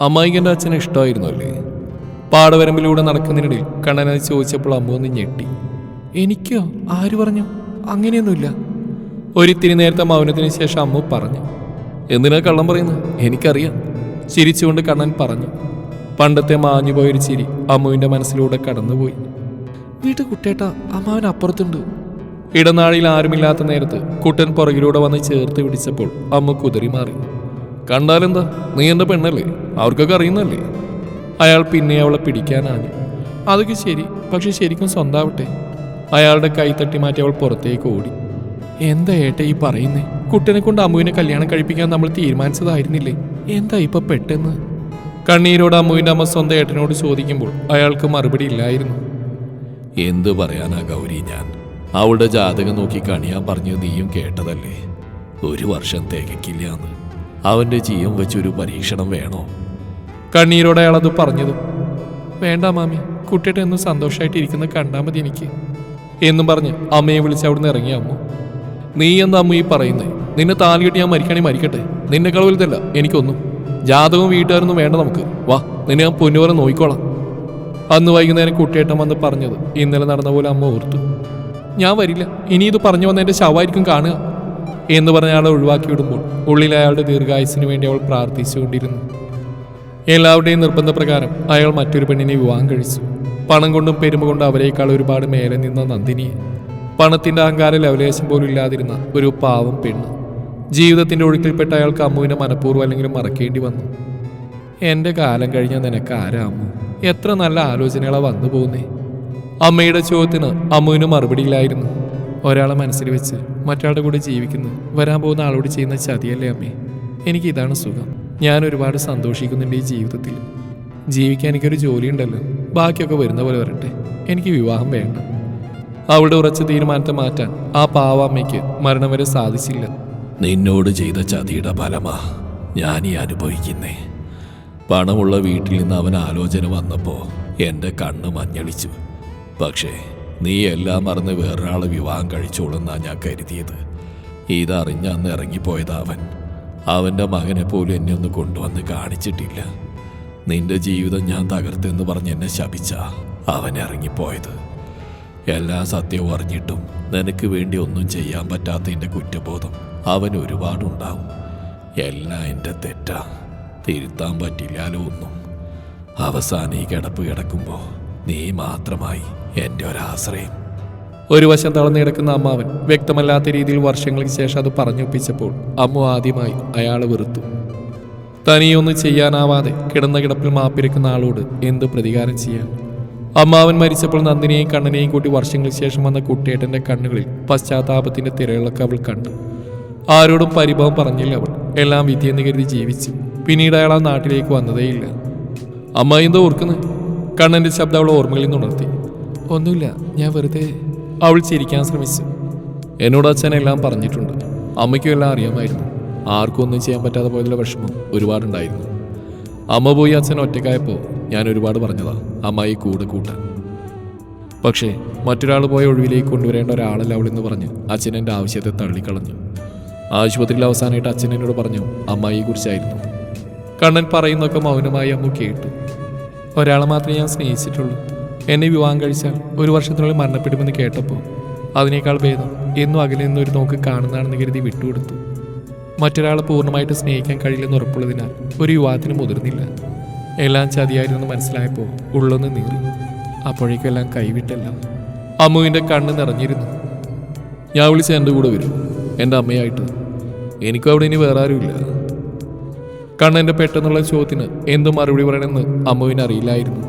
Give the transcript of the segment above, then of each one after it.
അമ്മായിക്കന്റെ അച്ഛനെ ഇഷ്ടമായിരുന്നു അല്ലേ പാടവരമ്പിലൂടെ നടക്കുന്നതിനിടയിൽ കണ്ണനത് ചോദിച്ചപ്പോൾ അമ്മ ഒന്ന് ഞെട്ടി. എനിക്കോ? ആര് പറഞ്ഞു? അങ്ങനെയൊന്നുമില്ല. ഒരിത്തിരി നേരത്തെ മൗനത്തിന് ശേഷം അമ്മു പറഞ്ഞു. എന്തിനാ കള്ളം പറയുന്നത് എനിക്കറിയാം. ചിരിച്ചുകൊണ്ട് കണ്ണൻ പറഞ്ഞു. പണ്ടത്തെ മാഞ്ഞുപോയൊരു ചിരി അമ്മുവിന്റെ മനസ്സിലൂടെ കടന്നുപോയി. വീട്ടു കുട്ടേട്ട അമ്മാവൻ അപ്പുറത്തുണ്ട്. ഇടനാഴിയിൽ ആരുമില്ലാത്ത നേരത്ത് കുട്ടൻ പുറകിലൂടെ വന്ന് ചേർത്ത് പിടിച്ചപ്പോൾ അമ്മ കുതിറി മാറി. കണ്ടാലെന്താ? നീ എന്റെ പെണ്ണല്ലേ? അവർക്കൊക്കെ അറിയുന്നല്ലേ അയാൾ പിന്നെ അവളെ പിടിക്കാനാണ്. അതൊക്കെ ശരി പക്ഷെ ശരിക്കും സ്വന്താവട്ടെ. അയാളുടെ കൈ തട്ടി മാറ്റി അവൾ പുറത്തേക്ക് ഓടി. എന്താ ഏട്ട ഈ പറയുന്നേ? കുട്ടനെ കൊണ്ട് അമ്മുവിനെ കല്യാണം കഴിപ്പിക്കാൻ നമ്മൾ തീരുമാനിച്ചതായിരുന്നില്ലേ? എന്താ ഇപ്പൊ പെട്ടെന്ന്? കണ്ണീരോട് അമ്മുവിന്റെ അമ്മ സ്വന്തം ഏട്ടനോട് ചോദിക്കുമ്പോൾ അയാൾക്ക് മറുപടി ഇല്ലായിരുന്നു. എന്ത് പറയാനാ ഗൗരി ഞാൻ? അവളുടെ ജാതകം നോക്കി കണിയാൻ പറഞ്ഞു നീയും കേട്ടതല്ലേ? ഒരു വർഷം തികക്കില്ലാന്ന് അവന്റെ ജീവൻ വെച്ചൊരു പരീക്ഷണം വേണോ? കണ്ണീരോടെ അയാളത് പറഞ്ഞതും വേണ്ട മാമി കുട്ടിയുടെ ഒന്ന് സന്തോഷമായിട്ടിരിക്കുന്ന കണ്ടാൽ മതി എനിക്ക് എന്നും പറഞ്ഞ് അമ്മയെ വിളിച്ച് അവിടുന്ന് ഇറങ്ങിയ അമ്മ നീ എന്താ അമ്മ ഈ പറയുന്നത് നിന്നെ താലി ഞാൻ മരിക്കണേ മരിക്കട്ടെ. നിന്നെ കളവിലതല്ല എനിക്കൊന്നും. ജാതകവും വീട്ടുകാരൊന്നും വേണ്ട നമുക്ക്. വാ നിന്നെ ഞാൻ പൊന്നുപോലെ നോക്കിക്കോളാം അന്ന് വൈകുന്നേരം കുട്ടിയേട്ടൻ വന്ന് പറഞ്ഞത് ഇന്നലെ നടന്ന പോലെ അമ്മ ഓർത്തു. ഞാൻ വരില്ല. ഇനി ഇത് പറഞ്ഞു വന്ന എന്റെ ശവമായിരിക്കും കാണുക. എന്ന് പറഞ്ഞ അയാളെ ഒഴിവാക്കി വിടുമ്പോൾ ഉള്ളിൽ അയാളുടെ ദീർഘായുസിന് വേണ്ടി അവൾ പ്രാർത്ഥിച്ചുകൊണ്ടിരുന്നു. എല്ലാവരുടെയും നിർബന്ധപ്രകാരം അയാൾ മറ്റൊരു പെണ്ണിനെ വിവാഹം കഴിച്ചു. പണം കൊണ്ടും പെരുമ കൊണ്ടും അവരേക്കാൾ ഒരുപാട് മേലെ നിന്ന നന്ദിനിയെ. പണത്തിന്റെ അഹങ്കാര ലവലേശം പോലും ഇല്ലാതിരുന്ന ഒരു പാവം പെണ്ണ്. ജീവിതത്തിന്റെ ഒഴുക്കിൽപ്പെട്ട അയാൾക്ക് അമ്മുവിനെ മനഃപൂർവം അല്ലെങ്കിൽ മറക്കേണ്ടി വന്നു. എന്റെ കാലം കഴിഞ്ഞ നിനക്ക് ആരാ അമ്മു? എത്ര നല്ല ആലോചനകളാണ് വന്നു പോകുന്നേ അമ്മയുടെ ചോദ്യത്തിന് അമ്മുവിന് മറുപടിയില്ലായിരുന്നു. ഒരാളെ മനസ്സിൽ വെച്ച് മറ്റാളുടെ കൂടെ ജീവിക്കുന്നു. വരാൻ പോകുന്ന ആളോട് ചെയ്യുന്ന ചതിയല്ലേ അമ്മേ? എനിക്ക് ഇതാണ് സുഖം. ഞാൻ ഒരുപാട് സന്തോഷിക്കുന്നുണ്ട് ഈ ജീവിതത്തിൽ. ജീവിക്കാൻ എനിക്കൊരു ജോലി ഉണ്ടല്ലോ ബാക്കിയൊക്കെ വരുന്ന പോലെ വരട്ടെ. എനിക്ക് വിവാഹം വേണ്ട. അവളുടെ ഉറച്ച തീരുമാനത്തെ മാറ്റാൻ ആ പാവ അമ്മയ്ക്ക് മരണം വരെ സാധിച്ചില്ല. നിന്നോട് ചെയ്ത ചതിയുടെ ഫലമാ ഞാൻ ഈ അനുഭവിക്കുന്നേ. പണമുള്ള വീട്ടിൽ നിന്ന് അവൻ ആലോചന വന്നപ്പോ എന്റെ കണ്ണ് മഞ്ഞളിച്ചു. പക്ഷേ നീ എല്ലാം മറന്ന് വേറൊരാളെ വിവാഹം കഴിച്ചോളുന്നാ ഞാൻ കരുതിയത്. ഇതറിഞ്ഞ അന്ന് ഇറങ്ങിപ്പോയതാ അവൻ. അവന്റെ മകനെ പോലും എന്നെ ഒന്ന് കൊണ്ടുവന്ന് കാണിച്ചിട്ടില്ല. നിന്റെ ജീവിതം ഞാൻ തകർത്തെന്ന് പറഞ്ഞ് എന്നെ ശപിച്ച അവൻ ഇറങ്ങിപ്പോയത്. എല്ലാ സത്യവും അറിഞ്ഞിട്ടും നിനക്ക് വേണ്ടി ഒന്നും ചെയ്യാൻ പറ്റാത്തതിന്റെ കുറ്റബോധം അവൻ ഒരുപാടുണ്ടാവും. എല്ലാം എന്റെ തെറ്റാ. തിരുത്താൻ പറ്റില്ലാലോ ഒന്നും. അവസാനം ഈ കിടപ്പ് കിടക്കുമ്പോൾ നീ മാത്രമായി എന്റെ ഒരാശ്രയം ഒരു വശം തളർന്നു കിടക്കുന്ന അമ്മാവൻ വ്യക്തമല്ലാത്ത രീതിയിൽ വർഷങ്ങൾക്ക് ശേഷം അത് പറഞ്ഞൊപ്പിച്ചപ്പോൾ അമ്മു ആദ്യമായി അയാളെ വെറുത്തു. തനിയൊന്നും ചെയ്യാനാവാതെ കിടന്ന കിടപ്പിൽ മാപ്പിരിക്കുന്ന ആളോട് എന്ത് പ്രതികാരം ചെയ്യാൻ? അമ്മാവൻ മരിച്ചപ്പോൾ നന്ദിനെയും കണ്ണനെയും കൂട്ടി വർഷങ്ങൾക്ക് ശേഷം വന്ന കുട്ടിയേട്ടന്റെ കണ്ണുകളിൽ പശ്ചാത്താപത്തിന്റെ തിരകളൊക്കെ അവൾ കണ്ടു. ആരോടും പരിഭവം പറഞ്ഞില്ല അവൾ. എല്ലാം വിധിയെന്ന് കരുതി ജീവിച്ചു. പിന്നീട് അയാൾ ആ നാട്ടിലേക്ക് വന്നതേയില്ല. അമ്മ എന്തോ ഓർക്കുന്നത് കണ്ണന്റെ ശബ്ദം അവൾ ഓർമ്മകളിൽ നിന്ന് ഉണർത്തി. ഒന്നുമില്ല ഞാൻ വെറുതെ അവൾ ചിരിക്കാൻ ശ്രമിച്ചു. എന്നോട് അച്ഛൻ എല്ലാം പറഞ്ഞിട്ടുണ്ട്. അമ്മയ്ക്കും എല്ലാം അറിയാമായിരുന്നു. ആർക്കും ഒന്നും ചെയ്യാൻ പറ്റാതെ പോയതിലെ വിഷമം ഒരുപാടുണ്ടായിരുന്നു. അമ്മ പോയി അച്ഛൻ ഒറ്റക്കായപ്പോൾ ഞാൻ ഒരുപാട് പറഞ്ഞതാ അമ്മായി കൂടെ കൂട്ടാൻ. പക്ഷേ മറ്റൊരാൾ പോയ ഒഴിവിലേക്ക് കൊണ്ടുവരേണ്ട ഒരാളല്ല അവളെന്ന് പറഞ്ഞ് അച്ഛൻ എന്റെ ആവശ്യത്തെ തള്ളിക്കളഞ്ഞു. ആശുപത്രിയിൽ അവസാനമായിട്ട് അച്ഛൻ എന്നോട് പറഞ്ഞു അമ്മായിയെ കുറിച്ചായിരുന്നു കണ്ണൻ പറയുന്നൊക്കെ മൗനമായി അമ്മ കേട്ടു. ഒരാളെ മാത്രമേ ഞാൻ സ്നേഹിച്ചിട്ടുള്ളൂ. എന്നെ വിവാഹം കഴിച്ചാൽ ഒരു വർഷത്തിനുള്ളിൽ മരണപ്പെടുമെന്ന് കേട്ടപ്പോൾ അതിനേക്കാൾ ഭേദം എന്നും അകലെ നിന്നും ഒരു നോക്ക് കാണുന്നതാണെന്ന് കരുതി വിട്ടുകൊടുത്തു. മറ്റൊരാളെ പൂർണമായിട്ട് സ്നേഹിക്കാൻ കഴിയില്ലെന്ന് ഉറപ്പുള്ളതിനാൽ ഒരു യുവാത്തിന് മുതിർന്നില്ല. എല്ലാം ചതിയായിരുന്നു മനസ്സിലായപ്പോൾ ഉള്ളൊന്ന് നീറി. അപ്പോഴേക്കും എല്ലാം കൈവിട്ടല്ല. അമ്മുവിന്റെ കണ്ണ് നിറഞ്ഞിരുന്നു. ഞാൻ വിളിച്ച എന്റെ കൂടെ വരും. എന്റെ അമ്മയായിട്ട്. എനിക്കും അവിടെ ഇനി വേറെ ആരുമില്ല. കണ്ണന്റെ പെട്ടെന്നുള്ള ചോദ്യത്തിന് എന്തു മറുപടി പറയണമെന്ന് അമ്മുവിന് അറിയില്ലായിരുന്നു.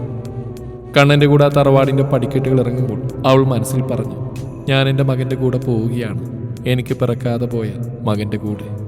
കണ്ണന്റെ കൂടെ ആ തറവാടിന്റെ പടിക്കെട്ടുകൾ ഇറങ്ങുമ്പോൾ അവൾ മനസ്സിൽ പറഞ്ഞു ഞാൻ എന്റെ മകന്റെ കൂടെ പോവുകയാണ്. എനിക്ക് പിറക്കാതെ പോയ മകന്റെ കൂടെ.